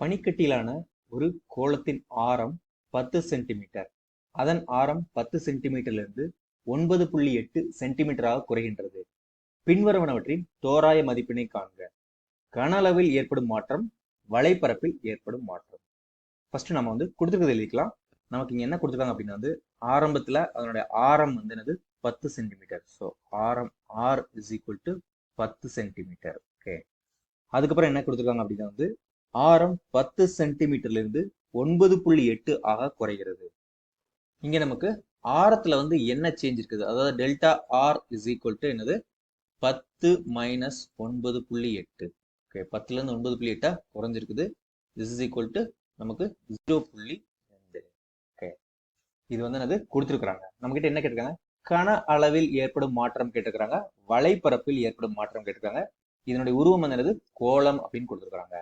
பனிக்கட்டியிலான ஒரு கோளத்தின் ஆரம் பத்து சென்டிமீட்டர் அதன் ஆரம் பத்து சென்டிமீட்டரிலிருந்து ஒன்பது புள்ளி எட்டு சென்டிமீட்டராக குறைகின்றது. பின்வருவனவற்றின் தோராய மதிப்பினை காண்க. கன அளவில் ஏற்படும் மாற்றம் வலைப்பரப்பில் ஏற்படும் மாற்றம். ஃபர்ஸ்ட் நம்ம வந்து கொடுத்துருக்கிறது எழுதிக்கலாம். நமக்கு இங்க என்ன கொடுத்துருக்காங்க அப்படின்னா வந்து ஆரம்பத்துல அதனுடைய ஆரம் வந்து என்னது? பத்து சென்டிமீட்டர் ஸோ ஆரம் ஆர் இஸ் ஈக்குவல் டு பத்து சென்டிமீட்டர் ஓகே அதுக்கப்புறம் என்ன கொடுத்துருக்காங்க அப்படின்னா வந்து ஆரம் பத்து சென்டிமீட்டர்ல இருந்து ஒன்பது புள்ளி எட்டு ஆக குறைகிறது. இங்க நமக்கு ஆரத்துல வந்து என்ன சேஞ்ச் இருக்குது? அதாவது delta R is equal to என்னது? பத்து மைனஸ் ஒன்பது புள்ளி எட்டு. ஓகே பத்துல இருந்து ஒன்பது புள்ளி எட்டா குறைஞ்சிருக்குது. திஸ் இஸ் ஈக்குவல் டு நமக்கு ஜீரோ புள்ளி ரெண்டு. ஓகே இது வந்து என்னது? கொடுத்துருக்குறாங்க. நம்ம கிட்ட என்ன கேட்டிருக்காங்க? கன அளவில் ஏற்படும் மாற்றம் கேட்டிருக்கிறாங்க. வலைப்பரப்பில் ஏற்படும் மாற்றம் கேட்டிருக்காங்க. இதனுடைய உருவம் என்னது? கோலம் அப்படின்னு கொடுத்துருக்காங்க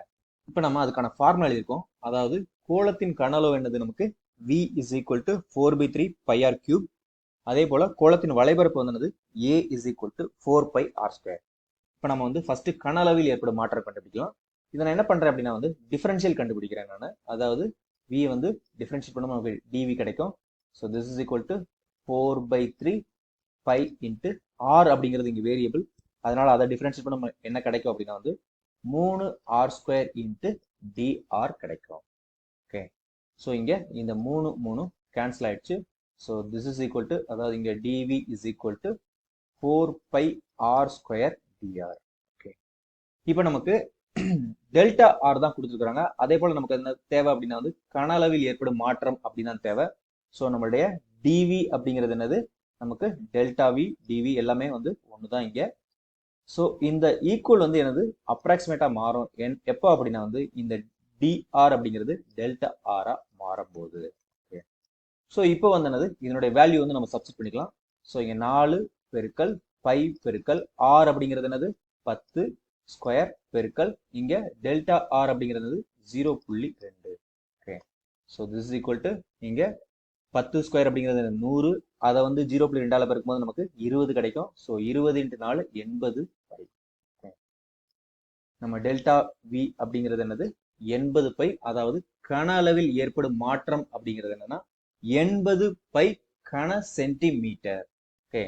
இப்போ நம்ம அதுக்கான ஃபார்முலா எழுதியிருக்கோம். அதாவது கோலத்தின் கனளவு என்னது நமக்கு? V is equal to four by three pi R cube அதே போல் கோலத்தின் வலைபரப்பு வந்து A is equal to four pi R square இப்போ நம்ம வந்து ஃபர்ஸ்ட் கனளவில் ஏற்படும் மாற்றம் கண்டுபிடிக்கலாம். இதை நான் என்ன பண்ணுறேன் அப்படின்னா வந்து டிஃபரன்ஷியல் கண்டுபிடிக்கிறேன் நான். அதாவது வி வந்து டிஃபரன்ஷியல் பண்ணும் நமக்கு டிவி கிடைக்கும். So this is equal to four by three pi into R அப்படிங்கிறது இங்கே வேரியபிள் அதனால் அதை டிஃபரன்ஷியல் பண்ண என்ன கிடைக்கும் அப்படின்னா வந்து மூணு ஆர் ஸ்கொயர் இன்ட்டு டிஆர் கிடைக்கும். ஓகே ஸோ இங்கே இந்த மூணு மூணு கேன்சல் ஆயிடுச்சு. So this is equal to அதாவது இங்கே dV is equal to four pi R square dR okay இப்போ நமக்கு டெல்டா ஆர் தான் கொடுத்துருக்குறாங்க. அதே போல் நமக்கு என்ன தேவை அப்படின்னா வந்து கன அளவில் ஏற்படும் மாற்றம் அப்படின்னு தான் தேவை. ஸோ நம்மளுடைய டிவி அப்படிங்கிறது என்னது? நமக்கு டெல்டா வி டிவி எல்லாமே வந்து ஒன்று தான் இங்கே. ஸோ இந்த ஈக்குவல் வந்து எனது அப்ராக்சிமேட்டாக மாறும். என் எப்போ அப்படின்னா வந்து இந்த டிஆர் அப்படிங்கிறது டெல்டா ஆராக மாறும்போது. ஓகே ஸோ இப்போ வந்து என்னது? இதனுடைய வேல்யூ வந்து நம்ம சப்ஸ்ட் பண்ணிக்கலாம். ஸோ இங்கே நாலு பெருக்கல் பை பெருக்கல் ஆர் அப்படிங்கிறது என்னது? பத்து ஸ்கொயர் பெருக்கல். இங்கே டெல்டா ஆர் அப்படிங்கிறது ஜீரோ புள்ளி ரெண்டு. Okay so this is equal to இங்கே பத்து ஸ்கொயர் அப்படிங்கிறது நூறு. அதை வந்து ஜீரோ புள்ளி ரெண்டால பெருக்கும்போது நமக்கு இருபது கிடைக்கும். ஸோ இருபது இன்ட்டு நாலு எண்பது பை. நம்ம டெல்டா வி அப்படிங்கிறது என்னது? எண்பது பை. அதாவது கன அளவில் ஏற்படும் மாற்றம் அப்படிங்கிறது என்னன்னா எண்பது பை கன சென்டிமீட்டர் ஓகே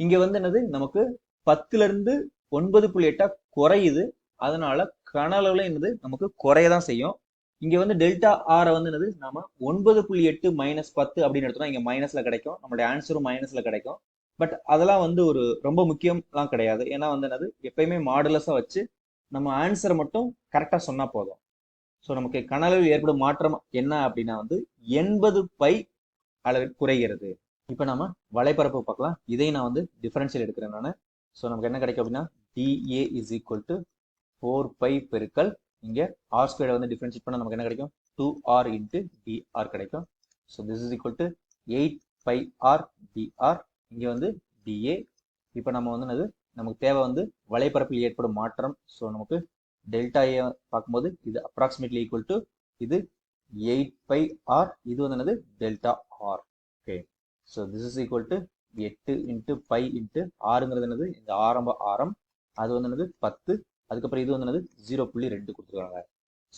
இங்க வந்து என்னது? நமக்கு பத்துல இருந்து ஒன்பது புள்ளி எட்டா குறையுது. அதனால கன அளவுல என்னது? நமக்கு குறையதான் செய்யும். இங்க வந்து டெல்டா ஆரை வந்து என்னது? நாம ஒன்பது புள்ளி எட்டு மைனஸ் பத்து அப்படின்னு எடுத்தோம்னா இங்க மைனஸ்ல கிடைக்கும். நம்மளுடைய ஆன்சரும் மைனஸ்ல கிடைக்கும். பட் அதெல்லாம் வந்து ஒரு ரொம்ப முக்கியம்லாம் கிடையாது. ஏன்னா வந்து என்னது? எப்பயுமே மாடுலஸா வச்சு நம்ம ஆன்சரை மட்டும் கரெக்டா சொன்னா போதும். ஸோ நமக்கு கனளவில் ஏற்படும் மாற்றம் என்ன அப்படின்னா வந்து எண்பது பை அளவில் குறைகிறது. இப்போ நம்ம வலைப்பரப்பு பார்க்கலாம். இதையும் நான் வந்து டிஃபரன்ஷியல் எடுக்கிறேன் நான். ஸோ நமக்கு என்ன கிடைக்கும் அப்படின்னா dA is equal to four pi பெருக்கல் இங்கே ஆர் ஸ்கொயர் வந்து டிஃபரன்ஷியேட் பண்ணால் நமக்கு என்ன கிடைக்கும்? டூ ஆர் இன்ட்டு டிஆர் கிடைக்கும். So this is equal to eight pi R dR இங்கே வந்து டிஏ இப்போ நம்ம வந்து என்னது? நமக்கு தேவை வந்து வலைப்பரப்பில் ஏற்படும் மாற்றம். ஸோ நமக்கு டெல்டா ஏ பார்க்கும்போது இது அப்ராக்சிமேட்லி ஈக்குவல் டு இது எயிட் பை ஆர் இது வந்து என்னது? Delta R okay so this is equal to எட்டு இன்ட்டு பை இன்ட்டு ஆறுங்கிறது என்னது? இந்த ஆரம்ப ஆரம். அது வந்து என்னது? பத்து அதுக்கப்புறம் இது வந்து என்னது? ஜீரோ புள்ளி ரெண்டு கொடுத்துருக்காங்க.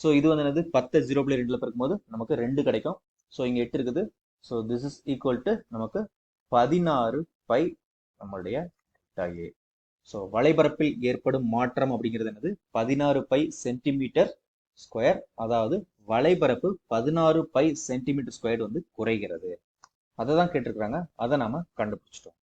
ஸோ இது வந்து என்னது? பத்து ஜீரோ புள்ளி ரெண்டில் பிறக்கும்போது நமக்கு ரெண்டு கிடைக்கும். ஸோ இங்கே எட்டு இருக்குது. So this is equal to நமக்கு பதினாறு பை நம்மளுடைய டெல்டா ஸோ வலைபரப்பில் ஏற்படும் மாற்றம் அப்படிங்கிறது என்னது? பதினாறு பை சென்டிமீட்டர் ஸ்கொயர் அதாவது வலைபரப்பு பதினாறு பை சென்டிமீட்டர் ஸ்கொயர் வந்து குறைகிறது. அதை தான் கேட்டிருக்கிறாங்க. அதை நாம கண்டுபிடிச்சிட்டோம்.